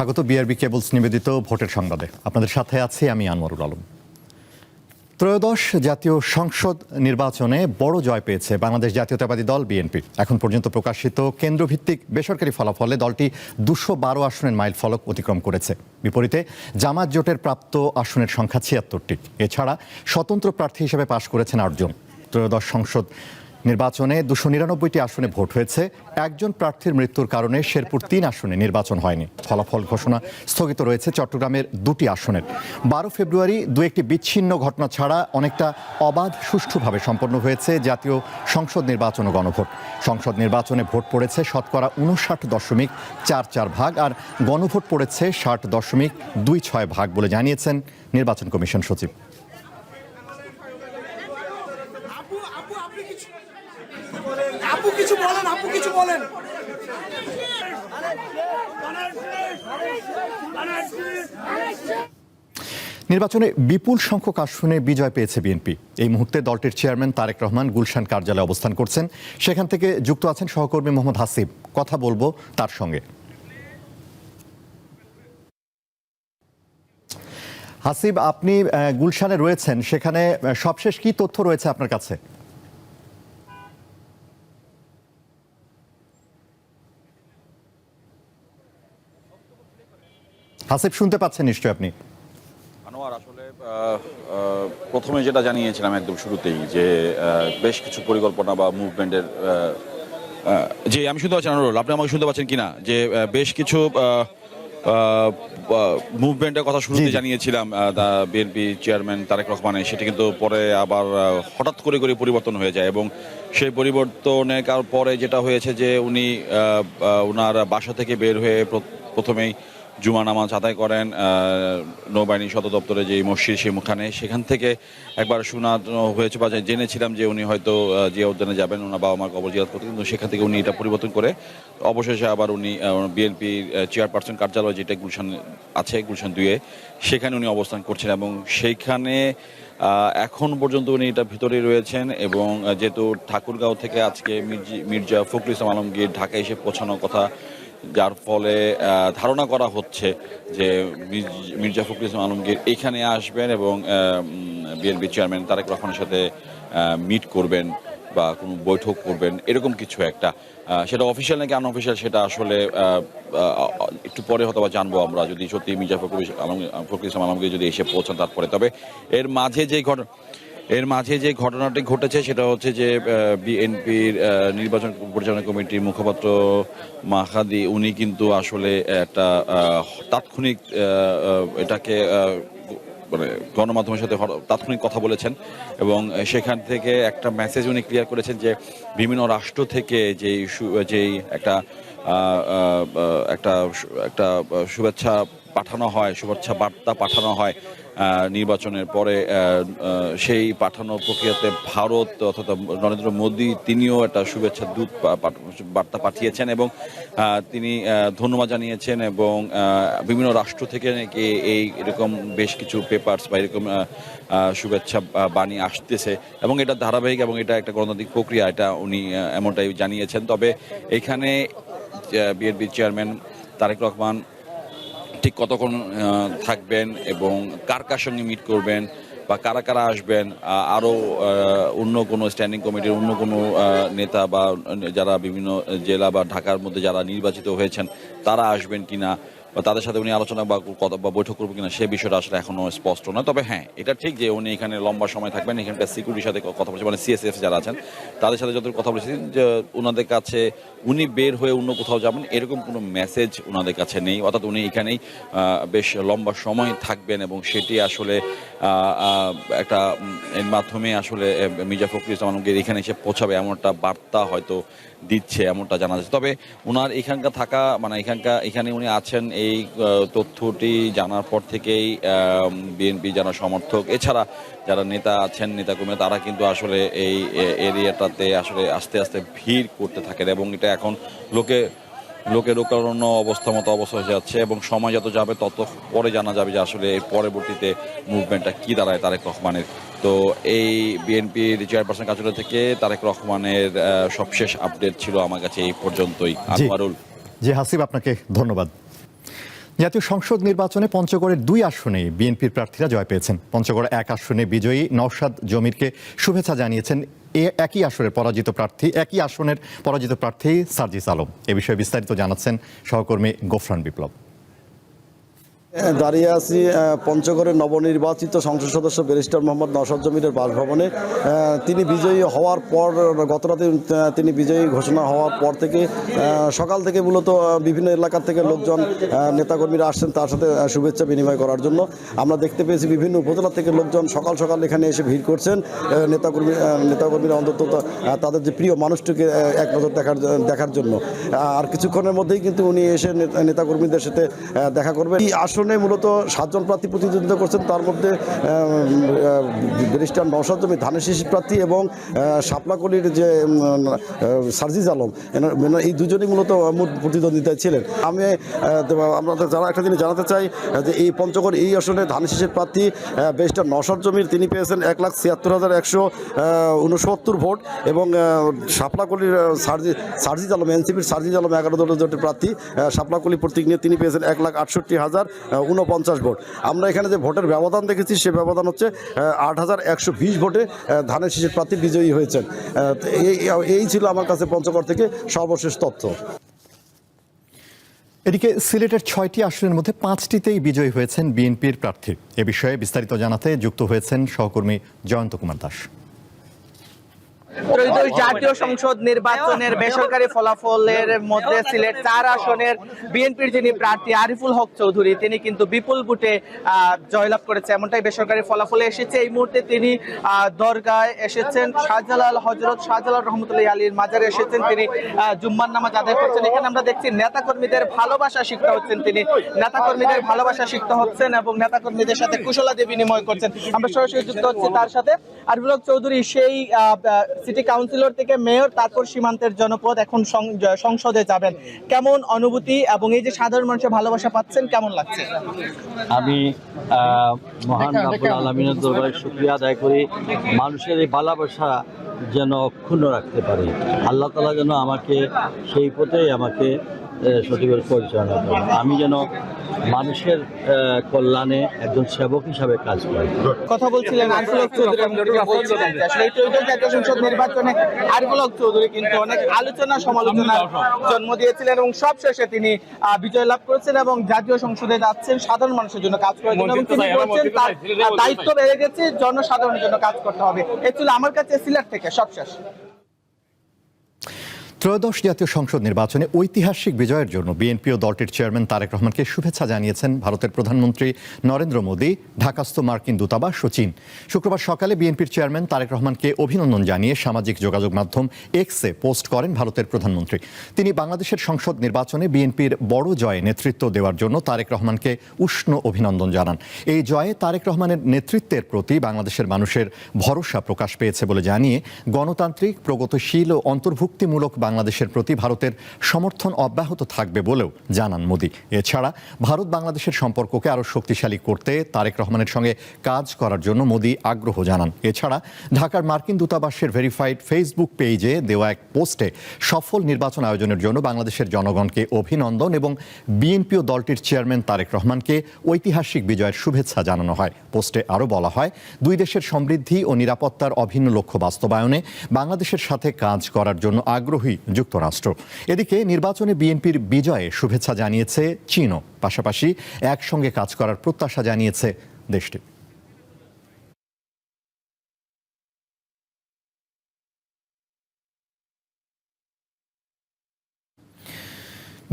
স্বাগত BRB cables নিবেদিত ভোটের সংবাদে। আপনাদের সাথে আছি আমি আনোয়ারুল আলম। ত্রয়োদশ জাতীয় সংসদ নির্বাচনে বড় জয় পেয়েছে বাংলাদেশ জাতীয়তাবাদী দল বিএনপি এখন পর্যন্ত প্রকাশিত কেন্দ্রভিত্তিক বেসরকারি ফলাফলে দলটি দুশো বারো আসনের মাইল ফলক অতিক্রম করেছে। বিপরীতে জামাত জোটের প্রাপ্ত আসনের সংখ্যা ছিয়াত্তরটি। এছাড়া স্বতন্ত্র প্রার্থী হিসেবে পাশ করেছেন আটজন। ত্রয়োদশ সংসদ নির্বাচনে দুশো নিরানব্বইটি আসনে ভোট হয়েছে। একজন প্রার্থীর মৃত্যুর কারণে শেরপুর তিন আসনে নির্বাচন হয়নি। ফলাফল ঘোষণা স্থগিত রয়েছে চট্টগ্রামের দুটি আসনের। বারো ফেব্রুয়ারি দু একটি বিচ্ছিন্ন ঘটনা ছাড়া অনেকটা অবাধ, সুষ্ঠুভাবে সম্পন্ন হয়েছে জাতীয় সংসদ নির্বাচন ও গণভোট। সংসদ নির্বাচনে ভোট পড়েছে শতকরা উনষাট দশমিক চার চার ভাগ আর গণভোট পড়েছে ষাট দশমিক দুই ছয় ভাগ বলে জানিয়েছেন নির্বাচন কমিশন সচিব আপু আপু আপনি কিছু আপু কিছু বলেন আপু কিছু বলেন নির্বাচনে বিপুল সংখ্যক আসনে বিজয় পেয়েছে বিএনপি। এই মুহূর্তে দলটির চেয়ারম্যান তারেক রহমান গুলশান কার্যালয়ে অবস্থান করছেন। সেখান থেকে যুক্ত আছেন সহকর্মী মোহাম্মদ হাসিব। কথা বলব তার সঙ্গে। হাসিব, আপনি গুলশানে রয়েছেন। সেখানে সবশেষ কি তথ্য রয়েছে আপনার কাছে? হাসিব, শুনতে পাচ্ছেন নিশ্চয়ই আপনি। আনোয়ার আসলে প্রথমে যেটা জানিয়েছিলাম একদম শুরুতেই যে বেশ কিছু পরিকল্পনা বা মুভমেন্টের যে আমি শুনতে পাচ্ছি আনোয়ারুল আপনি আমাকে শুনতে পাচ্ছেন কিনা যে বেশ কিছু মুভমেন্টের কথা শুরুতে। জানিয়েছিলাম বিএনপি চেয়ারম্যান তারেক রহমানের সেটি কিন্তু পরে আবার হঠাৎ করে করে পরিবর্তন হয়ে যায় এবং সেই পরিবর্তনের কার পরে যেটা হয়েছে যে উনি ওনার বাসা থেকে বের হয়ে প্রথমেই জুমা নামাজ আদায় করেন নৌবাহিনী সদর দপ্তরে যে মসজিদ সেখানে, সেখান থেকে একবার শোনা হয়েছে বা জেনেছিলাম যে উনি হয়তো জিয়া উদ্যানে যাবেন, ওনার বাবা মার কবর জিয়ারত করতে, কিন্তু সেখান থেকে উনি এটা পরিবর্তন করে অবশেষে আবার উনি বিএনপির চেয়ারপারসন কার্যালয় যেটা গুলশান আছে, গুলশান দুয়ে সেখানে উনি অবস্থান করছেন এবং সেইখানে এখন পর্যন্ত উনি এটা ভিতরে রয়েছেন এবং যেহেতু ঠাকুরগাঁও থেকে আজকে মির্জি- মির্জা ফখরুল ইসলাম আলমগীর ঢাকায় এসে পৌঁছানোর কথা যার ফলে ধারণা করা হচ্ছে যে মির্জা ফখরুল ইসলাম আলমগীর এখানে আসবেন এবং বিএনপি চেয়ারম্যান তারেক রহমানের সাথে মিট করবেন বা কোনো বৈঠক করবেন, এরকম কিছু একটা। সেটা অফিসিয়াল নাকি আনঅফিসিয়াল সেটা আসলে একটু পরে হয়তো বা জানব আমরা যদি সত্যি মির্জা ফখরুল আলম- ফখরুল ইসলাম আলমগীর যদি এসে পৌঁছান তারপরে। তবে এর মাঝে যে ঘটনা এর মাঝে যে ঘটনাটি ঘটেছে সেটা হচ্ছে যে বিএনপির নির্বাচন পরিচালনা কমিটির মুখপাত্র মাহাদি, উনি কিন্তু আসলে একটা তাৎক্ষণিক এটাকে মানে গণমাধ্যমের সাথে তাৎক্ষণিক কথা বলেছেন এবং সেখান থেকে একটা মেসেজ উনি ক্লিয়ার করেছেন যে, বিভিন্ন রাষ্ট্র থেকে সু- যেই একটা একটা একটা শুভেচ্ছা পাঠানো হয়, শুভেচ্ছা বার্তা পাঠানো হয় নির্বাচনের পরে সেই পাঠানো প্রক্রিয়াতে ভারত অর্থাৎ নরেন্দ্র মোদী, তিনিও একটা শুভেচ্ছা দূত বার্তা পাঠিয়েছেন এবং তিনি ধন্যবাদ জানিয়েছেন এবং বিভিন্ন রাষ্ট্র থেকে নাকি এই এরকম বেশ কিছু পেপারস বা এরকম শুভেচ্ছা বাণী আসতেছে এবং এটা ধারাবাহিক এবং এটা একটা গণতান্ত্রিক প্রক্রিয়া, এটা উনি এমনটাই জানিয়েছেন। তবে এখানে বিএনপি চেয়ারম্যান তারেক রহমান ঠিক কতক্ষণ থাকবেন এবং কার কার সঙ্গে মিট করবেন বা কারা কারা আসবেন আরও অন্য কোনো স্ট্যান্ডিং কমিটির অন্য কোনো নেতা বা যারা বিভিন্ন জেলা বা ঢাকার মধ্যে যারা নির্বাচিত হয়েছেন, তারা আসবেন কিনা? বা তাদের সাথে উনি আলোচনা বা কথা বা বৈঠক করবেন কিনা সে বিষয়টা আসলে এখনও স্পষ্ট নয়। তবে হ্যাঁ এটা ঠিক যে উনি এখানে লম্বা সময় থাকবেন, এখানকার সিকিউরিটির সাথে কথা বলছেন মানে সিএসএফ যারা আছেন, তাদের সাথে যত কথা বলেছেন যে ওনাদের কাছে উনি বের হয়ে অন্য কোথাও যাবেন, এরকম কোনো মেসেজ ওনাদের কাছে নেই। অর্থাৎ উনি এখানেই বেশ লম্বা সময় থাকবেন এবং সেটি আসলে একটা এর মাধ্যমে আসলে মির্জা ফখরুল ইসলাম আলমগীর এখানে এসে পৌঁছাবে এমন একটা বার্তা হয়তো দিচ্ছে, এমনটা জানা যাচ্ছে। তবে ওনার এখানকার থাকা মানে এখানকার, এখানে উনি আছেন, এই তথ্যটি জানার পর থেকেই বিএনপি যারা সমর্থক। এছাড়া যারা নেতা আছেন নেতাকর্মী তারা কিন্তু আসলে এই এরিয়াটাতে আসলে আস্তে আস্তে ভিড় করতে থাকেন, এবং এটা এখন লোকে লোকে অন্য অবস্থা মতো অবস্থা হয়ে যাচ্ছে এবং সময় যত যাবে তত পরে জানা যাবে যে আসলে এর পরবর্তীতে মুভমেন্টটা কি দাঁড়ায় তারেক রহমানের। তো এই বিএনপির চেয়ারপারসন কার্যালয় থেকে তারেক রহমানের সবশেষ আপডেট ছিল আমার কাছে এই পর্যন্তই। আনোয়ারুল। জি হাসিব আপনাকে ধন্যবাদ। জাতীয় সংসদ নির্বাচনে পঞ্চগড়ের দুই আসনে বিএনপির প্রার্থীরা জয় পেয়েছেন। পঞ্চগড় এক আসনে বিজয়ী নওশাদ জমিরকে শুভেচ্ছা জানিয়েছেন এ একই আসনের পরাজিত প্রার্থী, একই আসনের পরাজিত প্রার্থী সার্জিস আলম। এ বিষয়ে বিস্তারিত জানাচ্ছেন সহকর্মী গোফরান বিপ্লব। দাঁড়িয়ে আছি পঞ্চগড়ের নবনির্বাচিত সংসদ সদস্য ব্যারিস্টার মোহাম্মদ নসর জমিরের বাসভবনে। তিনি বিজয়ী হওয়ার পর, গতরাতে তিনি বিজয়ী ঘোষণা হওয়ার পর থেকে সকাল থেকে মূলত বিভিন্ন এলাকার থেকে লোকজন নেতাকর্মীরা আসছেন তার সাথে শুভেচ্ছা বিনিময় করার জন্য। আমরা দেখতে পেয়েছি বিভিন্ন উপজেলা থেকে লোকজন সকাল সকাল এখানে এসে ভিড় করছেন। নেতাকর্মী নেতাকর্মীরা অন্তত তাদের যে প্রিয় মানুষটিকে এক নজর দেখার দেখার জন্য। আর কিছুক্ষণের মধ্যেই কিন্তু উনি এসে নেতা- নেতাকর্মীদের সাথে দেখা করবেন। এই আসনে মূলত সাতজন প্রার্থী প্রতিদ্বন্দ্বিতা করছেন। তার মধ্যে ব্যারিস্টার নওশাদ জমি, ধানের শিশির প্রার্থী এবং শাপলাকলির যে সার্জিজ আলম এই দুজনই মূলত প্রতিদ্বন্দ্বিতায় ছিলেন। আমি আপনাদের যারা একটা জিনিস জানাতে চাই যে এই পঞ্চগড়, এই আসনে ধানের শিশির প্রার্থী ব্যারিস্টার নওশাদ জমির তিনি পেয়েছেন এক লাখ ছিয়াত্তর হাজার একশো উনসত্তর ভোট এবং শাপলাকলির সার্জি, সার্জিজ আলম, এনসিপির সার্জিজ আলম এগারো দলের জোটের প্রার্থী শাপলাকলি প্রতীক নিয়ে তিনি পেয়েছেন এক লাখ আটষট্টি হাজার উনপঞ্চাশ ভোট। আমরা এখানে যে ভোটের ব্যবধান দেখেছি, সে ব্যবধান হচ্ছে আট হাজার একশো বিশ ভোটে ধানের শীষের প্রার্থী বিজয়ী হয়েছেন। এই ছিল আমার কাছে পঞ্চগড় থেকে সর্বশেষ তথ্য। এদিকে সিলেটের ছয়টি আসনের মধ্যে পাঁচটিতেই বিজয়ী হয়েছেন বিএনপির প্রার্থী। এ বিষয়ে বিস্তারিত জানাতে যুক্ত হয়েছেন সহকর্মী জয়ন্ত কুমার দাস। ত্রয়োদশ জাতীয় সংসদ নির্বাচনের বেসরকারি ফলাফলের মধ্যে সিলেট চার আসনের বিএনপির যিনি প্রার্থী আরিফুল হক চৌধুরী তিনি কিন্তু বিপুল ভোটে জয়লাভ করেছে। এমনটাই বেসরকারি ফলাফলে এসেছে। এই মুহূর্তে তিনি দরগায় এসেছেন। শাহজালাল হজরত শাহজালাল রহমতুল্লাহ আলীর মাজারে এসেছেন। তিনি আহ, জুম্মার নামাজ আদায় করছেন। এখানে আমরা দেখছি নেতাকর্মীদের ভালোবাসা শিখতে হচ্ছেন তিনি। নেতাকর্মীদের ভালোবাসা শিখতে হচ্ছেন এবং নেতাকর্মীদের সাথে কুশলাদি বিনিময় করছেন। আমরা সরাসরি যুক্ত হচ্ছি তার সাথে। আরিফুল হক চৌধুরী সেই সিটি কাউন্সিলর থেকে মেয়র তারপর সীমান্তের জনপদ এখন সংসদে যাবেন। কেমন অনুভূতি এবং এই যে সাধারণ মানুষের ভালোবাসা পাচ্ছেন কেমন লাগছে? আমি আহ, মহান রাব্বুল আলমিনের দরবারে শুক্রিয়া আদায় করি। মানুষের এই ভালোবাসা যেন অক্ষুণ্ণ রাখতে পারি। আল্লাহ তালা যেন আমাকে সেই পথেই আমাকে সঠিকভাবে পরিচালনা করেন আমি যেন মানুষের আহ, কল্যাণে একজন সেবক হিসাবে কাজ করি। কথা বলছিলেন সংসদ নির্বাচনে আরিফুল হক চৌধুরী কিন্তু অনেক আলোচনা সমালোচনার জন্ম দিয়েছিলেন এবং সব শেষে তিনি আহ, বিজয় লাভ করেছেন এবং জাতীয় সংসদে যাচ্ছেন সাধারণ মানুষের জন্য কাজ করার জন্য। এবং তিনি বলছেন তার দায়িত্ব বেড়ে গেছে জনসাধারণের জন্য কাজ করতে হবে। এই ছিল আমার কাছে সিলেট থেকে সব শেষ ত্রয়োদশ জাতীয় সংসদ নির্বাচনে ঐতিহাসিক বিজয়ের জন্য বিএনপি ও দলটির চেয়ারম্যান তারেক রহমানকে শুভেচ্ছা জানিয়েছেন ভারতের প্রধানমন্ত্রী নরেন্দ্র মোদী, ঢাকাস্থ মার্কিন দূতাবাস ও চীন। শুক্রবার সকালে বিএনপির চেয়ারম্যান তারেক রহমানকে অভিনন্দন জানিয়ে সামাজিক যোগাযোগ মাধ্যম এক্সে পোস্ট করেন ভারতের প্রধানমন্ত্রী। তিনি বাংলাদেশের সংসদ নির্বাচনে বিএনপির বড় জয়ে নেতৃত্ব দেওয়ার জন্য তারেক রহমানকে উষ্ণ অভিনন্দন জানান। এই জয়ে তারেক রহমানের নেতৃত্বের প্রতি বাংলাদেশের মানুষের ভরসা প্রকাশ পেয়েছে বলে জানিয়ে গণতান্ত্রিক, প্রগতিশীল ও অন্তর্ভুক্তিমূলক বাংলাদেশের প্রতি ভারতের সমর্থন অব্যাহত থাকবে বলেও জানান মোদী। এছাড়া ভারত বাংলাদেশের সম্পর্ককে আরও শক্তিশালী করতে তারেক রহমানের সঙ্গে কাজ করার জন্য মোদী আগ্রহ জানান। এছাড়া ঢাকার মার্কিন দূতাবাসের ভেরিফাইড ফেসবুক পেজে দেওয়া এক পোস্টে সফল নির্বাচন আয়োজনের জন্য বাংলাদেশের জনগণকে অভিনন্দন এবং বিএনপি ও দলটির চেয়ারম্যান তারেক রহমানকে ঐতিহাসিক বিজয়ের শুভেচ্ছা জানানো হয়। পোস্টে আরও বলা হয়, দুই দেশের সমৃদ্ধি ও নিরাপত্তার অভিন্ন লক্ষ্য বাস্তবায়নে বাংলাদেশের সাথে কাজ করার জন্য আগ্রহী যুক্তরাষ্ট্র। এদিকে নির্বাচনে বিএনপির বিজয়ে শুভেচ্ছা জানিয়েছে চীনও। পাশাপাশি একসঙ্গে কাজ করার প্রত্যাশা জানিয়েছে দেশটি।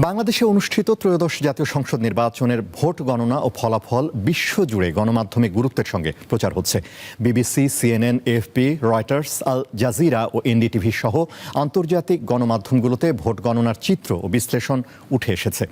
বাংলাদেশে অনুষ্ঠিত ত্রয়োদশ জাতীয় সংসদ নির্বাচনের ভোট গণনা ও ফলাফল বিশ্বজুড়ে গণমাধ্যমে গুরুত্বের সঙ্গে প্রচার হচ্ছে। BBC, CNN AFP Reuters, Al Jazeera ও এনডিটিভি সহ আন্তর্জাতিক গণমাধ্যমগুলোতে ভোট গণনার চিত্র ও বিশ্লেষণ উঠে এসেছে।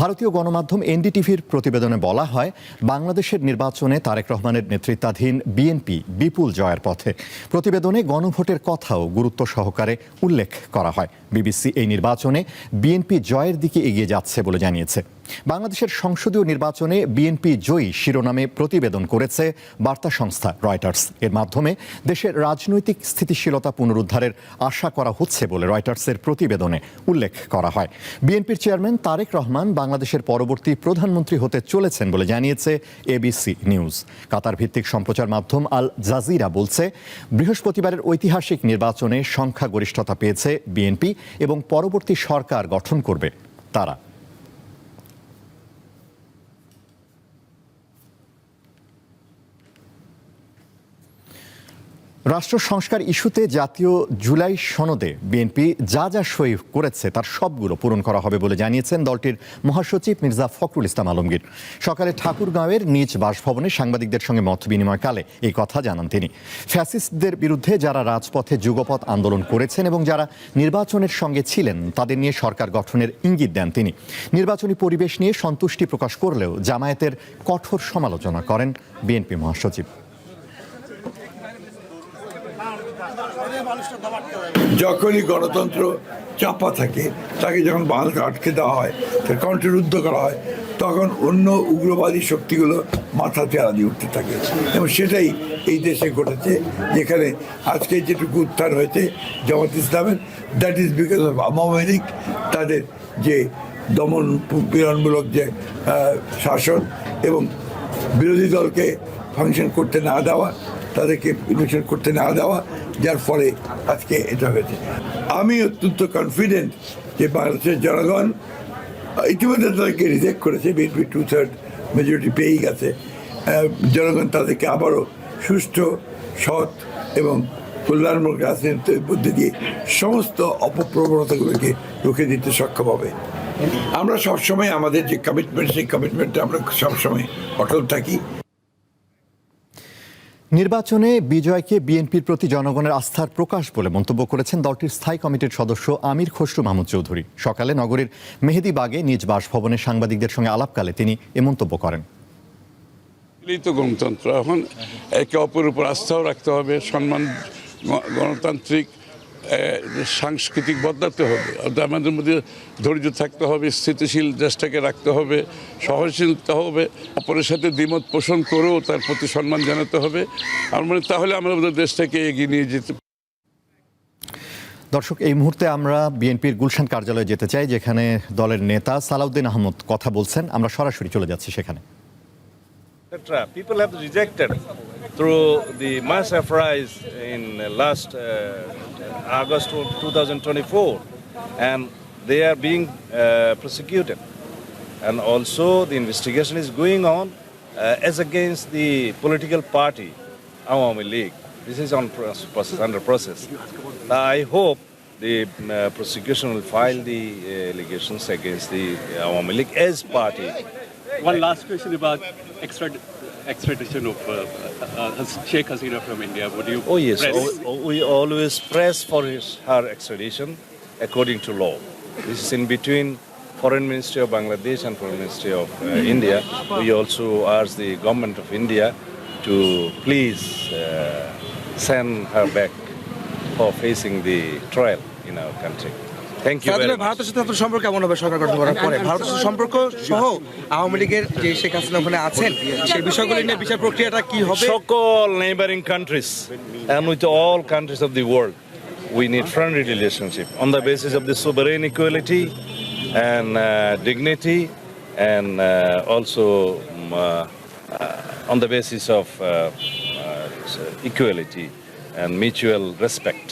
ভারতীয় গণমাধ্যম এনডিটিভির প্রতিবেদনে বলা হয়, বাংলাদেশের নির্বাচনে তারেক রহমানের নেতৃত্বাধীন বিএনপি বিপুল জয়ের পথে। প্রতিবেদনে গণভোটের কথাও গুরুত্ব সহকারে উল্লেখ করা হয়। বিবিসি এই নির্বাচনে বিএনপি জয়ের দিকে এগিয়ে যাচ্ছে বলে জানিয়েছে। বাংলাদেশের সংসদীয় নির্বাচনে বিএনপি জয়ী শিরোনামে প্রতিবেদন করেছে বার্তা সংস্থা রয়টার্স। এর মাধ্যমে দেশের রাজনৈতিক স্থিতিশীলতা পুনরুদ্ধারের আশা করা হচ্ছে বলে রয়টার্সের প্রতিবেদনে উল্লেখ করা হয়। বিএনপির চেয়ারম্যান তারেক রহমান বাংলাদেশের পরবর্তী প্রধানমন্ত্রী হতে চলেছেন বলে জানিয়েছে এবিসি নিউজ। কাতার ভিত্তিক সম্প্রচার মাধ্যম আল জাজিরা বলছে, বৃহস্পতিবারের ঐতিহাসিক নির্বাচনে সংখ্যাগরিষ্ঠতা পেয়েছে বিএনপি এবং পরবর্তী সরকার গঠন করবে tara. রাষ্ট্র সংস্কার ইস্যুতে জাতীয় জুলাই সনদে বিএনপি যা যা সই করেছে তার সবগুলো পূরণ করা হবে বলে জানিয়েছেন দলটির মহাসচিব মির্জা ফখরুল ইসলাম আলমগীর। সকালে ঠাকুরগাঁওয়ের নিজ বাসভবনে সাংবাদিকদের সঙ্গে মত বিনিময়কালে এই কথা জানান তিনি। ফ্যাসিস্টদের বিরুদ্ধে যারা রাজপথে যুগপথ আন্দোলন করেছেন এবং যারা নির্বাচনের সঙ্গে ছিলেন, তাদের নিয়ে সরকার গঠনের ইঙ্গিত দেন তিনি। নির্বাচনী পরিবেশ নিয়ে সন্তুষ্টি প্রকাশ করলেও জামায়াতের কঠোর সমালোচনা করেন বিএনপি মহাসচিব। যখনই গণতন্ত্র চাপা থাকে, তাকে যখন বাংলাদেশে আটকে দেওয়া হয়, তার কণ্ঠরুদ্ধ করা হয়, তখন অন্য উগ্রবাদী শক্তিগুলো মাথা চেয়ারা দিয়ে উঠতে থাকে। এবং সেটাই এই দেশে ঘটেছে, যেখানে আজকে যেটুকু উত্থান হয়েছে জামাত ইসলামের that is because of Awami League, তাদের যে দমন পীড়নমূলক যে শাসন এবং বিরোধী দলকে ফাংশন করতে না দেওয়া, তাদেরকে ইনভেশন করতে না দেওয়া যার ফলে আজকে এটা হয়েছে। আমি অত্যন্ত কনফিডেন্ট যে বাংলাদেশের জনগণ ইতিমধ্যে তাদেরকে রিজেক্ট করেছে বিএনপি টু থার্ড মেজরিটি পেয়েই গেছে। জনগণ তাদেরকে আবারও সুষ্ঠু, সৎ এবং কল্যাণমূলক রাজনীতির মধ্যে দিয়ে সমস্ত অপপ্রবণতাগুলোকে রুখে দিতে সক্ষম হবে। আমরা সবসময় আমাদের যে কমিটমেন্ট সেই কমিটমেন্টটা আমরা সবসময় অটল থাকি। নির্বাচনে বিজয়কে বিএনপির প্রতি জনগণের আস্থার প্রকাশ বলে মন্তব্য করেছেন দলটির স্থায়ী কমিটির সদস্য আমির খসরু মাহমুদ চৌধুরী। সকালে নগরীর মেহেদিবাগে নিজ বাসভবনে সাংবাদিকদের সঙ্গে আলাপকালে তিনি এ মন্তব্য করেন। এই তো গণতন্ত্র। এখন একে অপরের উপর আস্থাও রাখতে হবে। সম্মান, গণতান্ত্রিক সাংস্কৃতিক বদলাতে হবে। আমাদের মধ্যে ধৈর্য থাকতে হবে, স্থিতিশীল দেশটাকে রাখতে হবে সহনশীলতা হবে, অপরের সাথে দ্বিমত পোষণ করেও তার প্রতি সম্মান জানাতে হবে। আমার মনে তাহলে আমরা আমাদের দেশটাকে এগিয়ে নিয়ে যেতে দর্শক, এই মুহূর্তে আমরা বিএনপির গুলশান কার্যালয়ে যেতে চাই, যেখানে দলের নেতা সালাউদ্দিন আহমদ কথা বলছেন। আমরা সরাসরি চলে যাচ্ছি সেখানে। People have rejected through the mass uprise in last uh, August 2024, and they are being uh, prosecuted. And also, the investigation is going on uh, as against the political party, Awami League. This is on process, under process. I hope the uh, prosecution will file the uh, allegations against the Awami League as party. One last question about extrad- extradition of uh, uh, uh, Sheikh Hasina from India. Would you? Oh yes, press- al- al- we always press for his, her extradition according to law. This is in between Foreign Ministry of Bangladesh and Foreign Ministry of uh, India. We also ask the government of India to please uh, send her back for facing the trial in our country. ভারতের সাথে আপনার কেমন হবে ভারতের সম্পর্ক সহ আওয়ামী লীগের যে শেখ হাসিনা ওখানে আছেন সেই বিষয়গুলি বিচার প্রক্রিয়াটা কি হবে? সকল neighbouring countries and with all countries of the world we need friendly relationship on the basis of the sovereign equality and dignity and also on the basis of equality and mutual respect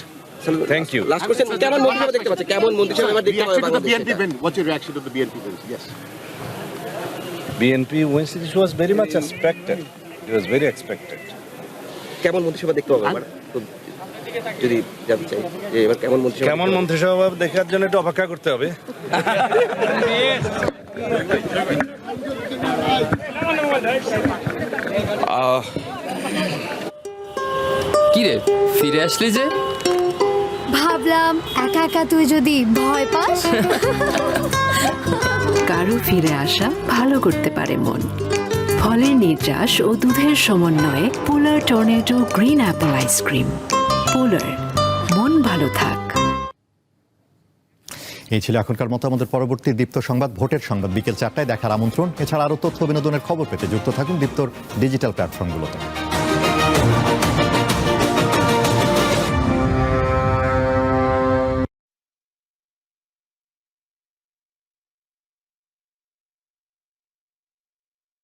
Thank you. Last question কেমন মন্ত্রিসভা দেখতে পাচ্ছে কেমন মন্ত্রিসভা এবার দেখতে পাবে বাংলাদেশে? What's your reaction to the BNP wins? Yes. BNP wins. It was very much expected. It was very expected. কেমন মন্ত্রিসভা দেখতে পাবে এবার যদি জানতে চাই যে এবার কেমন মন্ত্রিসভা কেমন মন্ত্রিসভা দেখার জন্য একটু অপেক্ষা করতে হবে কিরে ফিরে আসলি যে ভাবলাম একা একা তুই যদি ভয় পাস? কারও ফিরে আসা ভালো করতে পারে মন। ফলের নির্যাস ও দুধের সমন্বয়ে polar tornado green apple ice cream polar মন ভালো থাক। এই ছিল এখনকার মতো আমাদের পরবর্তী দীপ্ত সংবাদ ভোটের সংবাদ। বিকেল চারটায় দেখার আমন্ত্রণ। এছাড়া আরও তথ্য বিনোদনের খবর পেতে যুক্ত থাকুন দীপ্তর ডিজিটাল প্ল্যাটফর্মগুলোতে।